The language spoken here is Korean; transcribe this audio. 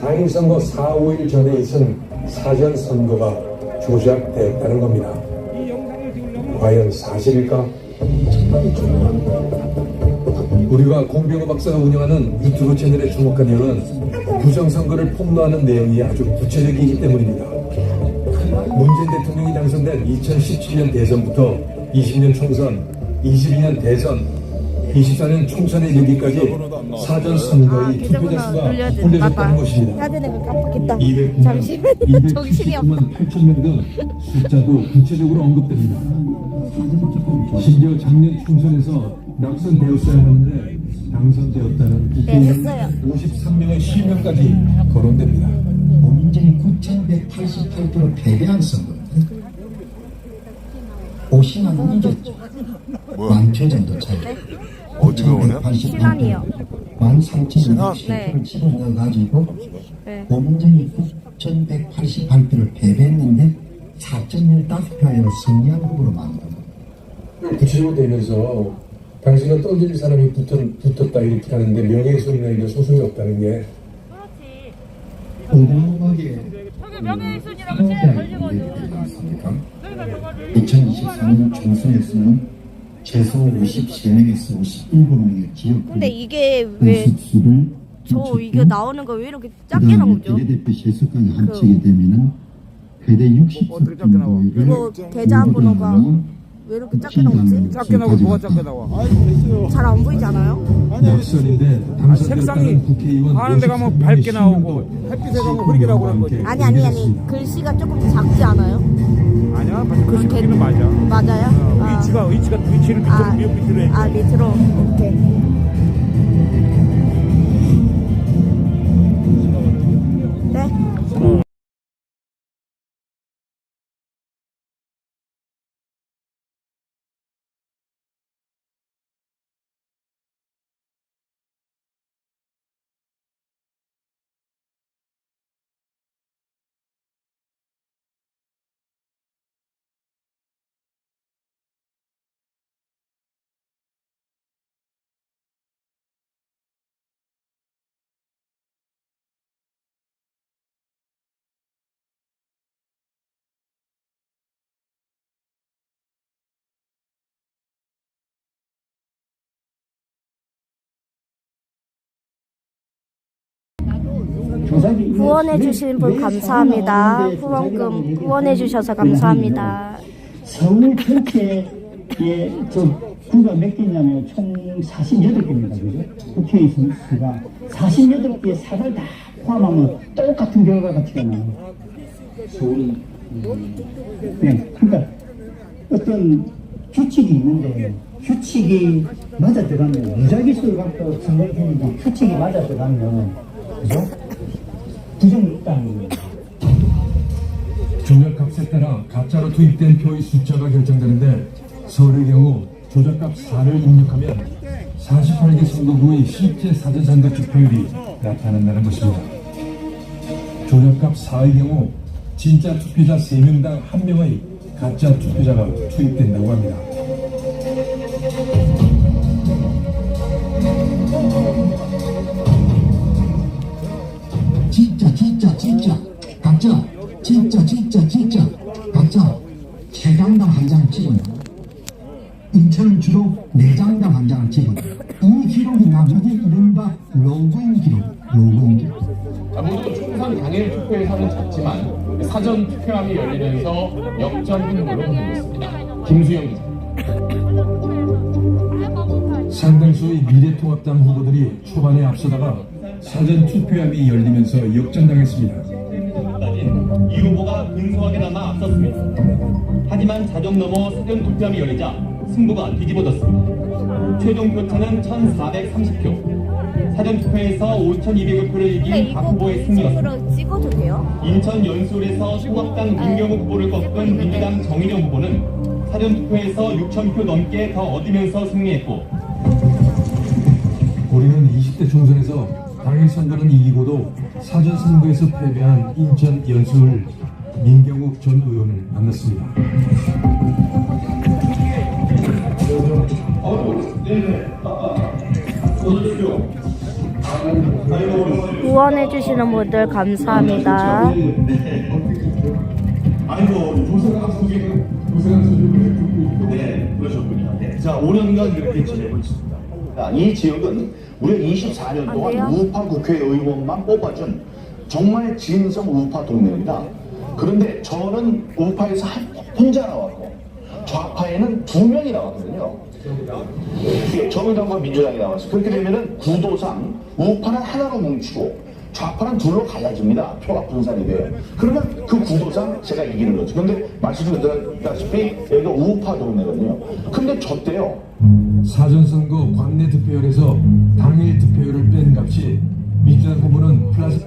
당일선거 4, 5일 전에 있은 사전선거가 조작됐다는 겁니다. 과연 사실일까? 우리가 공병호 박사가 운영하는 유튜브 채널에 주목한 이유는 부정선거를 폭로하는 내용이 아주 구체적이기 때문입니다. 문재인 대통령이 당선된 2017년 대선부터 20년 총선, 22년 대선, 24년 총선에 이르기까지 사전 선거의 투표자 수가 올려졌다는 것입니다. 해야 되는 거 깜빡했다. 209만, 잠시만 정신이 없어. 279만 8천 명등 숫자도 구체적으로 언급됩니다. 심지어 작년 총선에서 낙선되었어야 하는데 당선되었다는 네, 국회의원 했어요. 53명의 실명까지 거론됩니다. 국민들이 9,188표로 패배한 선거입니다. 50만 이겼죠. 만표 정도 차이. 어디가 오냐? 9,188표. 신안이요. 13,210표를 네. 집어넣어가지고 네. 고민정이 9,188표를 패배했는데 4,015표로 승리한 후보로 만듭니다. 구체적으로 되면서 당신은 던질 사람이 붙었, 붙었 다 이렇게 하는데 명예훼손이나 이런 소송이 없다는 게 어마어마하게 명예훼손이라고 제일 걸리거든요. 2024년 총선에서는 최소 53명에서 51명의 지역 근데 이게 왜저 이게 나오는 거 왜 이렇게 작게 나오죠? 비례대표 실수까지 합치게 되면은 최대 60석 정도의 이거 계좌번호가 왜 이렇게 작게 나오지? 작게 나오고 뭐가 작게 나와? 잘안 보이잖아요. 낙선인데 당선됐다는 국회의원 하는 데 가면 53명의 밝게 나오고 햇빛에 가면 흐리게 나오고 그런 거지. 아니 아니 아니 글씨가 조금 작지 않아요? 아니야, 맞아. 그 그렇게- 크기는 맞아. 맞아요? 어, 아. 위치가 위치가 위치를 아, 밑으로 밑- 밑으로 해. 아 밑으로 오케이. 네. 후원해 주신 분 감사합니다. 후원금 후원해 주셔서 감사합니다. 서울 전체에 저 구가 몇 개냐면 총 48개입니다. 그죠? 국회의원 수가 48개 사를 다 포함하면 똑같은 결과가 튀어나와요. 서울은 네, 그러니까 어떤 규칙이 있는데 규칙이 맞아 들어가면 무작위수를 갖고 선거했으니까 규칙이 맞아 들어가면 그죠? 부정이 있다는 거예요. 조작값에 따라 가짜로 투입된 표의 숫자가 결정되는데 서울의 경우 조작값 4를 입력하면 48개 선거구의 실제 사전선거 투표율이 나타난다는 것입니다. 조작값 4의 경우 진짜 투표자 3명당 1명의 가짜 투표자가 투입된다고 합니다. 진짜 진짜 진짜 각자 진짜 진짜 진짜 각자 세장당 한장 찍어요. 인천은 주로 네 장당 한 장을 찍어요. 이 기록이 나중에 이른바 로그인 기록, 로그인 기록. 아, 모두 총선 당일 투표에서는 졌지만 사전 투표함이 열리면서 역전 흥행으로 흥행했습니다. 김수영 기자. 상당수의 미래통합당 후보들이 초반에 앞서다가 사전 투표함이 열리면서 역전당했습니다. 이 후보가 근소하게 남아 앞섰습니다. 하지만 자정 넘어 사전 투표함이 열리자 승부가 뒤집어졌습니다. 최종 표차는 1,430표. 사전 투표에서 5,200여 표를 이긴 네, 박 후보의 승리였습니다. 인천 연수에서 소각당 민경욱 후보를 꺾은 민주당 정인영 후보는 사전 투표에서 6,000표 넘게 더 얻으면서 승리했고 우리는 20대 총선에서 당일 선거는 이기고도 사전 선거에서 패배한 인천 연수을 민경욱 전 의원을 만났습니다. 후원해주시는 분들 감사합니다. 아이고 조세가 속에 조세가 속에 네 그러셨군요. 네. 자 5년간 이렇게 지내고 있습니다. 자, 이 지역은 무려 24년 안 동안 돼요? 우파 국회의원만 뽑아준 정말 진성 우파 동네입니다. 그런데 저는 우파에서 한- 혼자 나왔고 좌파에는 두 명이 나왔거든요. 예, 정의당과 민주당이 나왔어요. 그렇게 되면은 구도상 우파는 하나로 뭉치고 좌파는 둘로 갈라집니다. 표가 분산이 돼요. 그러면 그 구도상 제가 이기는 거죠. 근데 말씀드렸다시피 여기가 우파 동네거든요. 근데 저 때요. 사전선거 관내 득표율에서 당일 득표율을 뺀 값이 민주당 후보는 플러스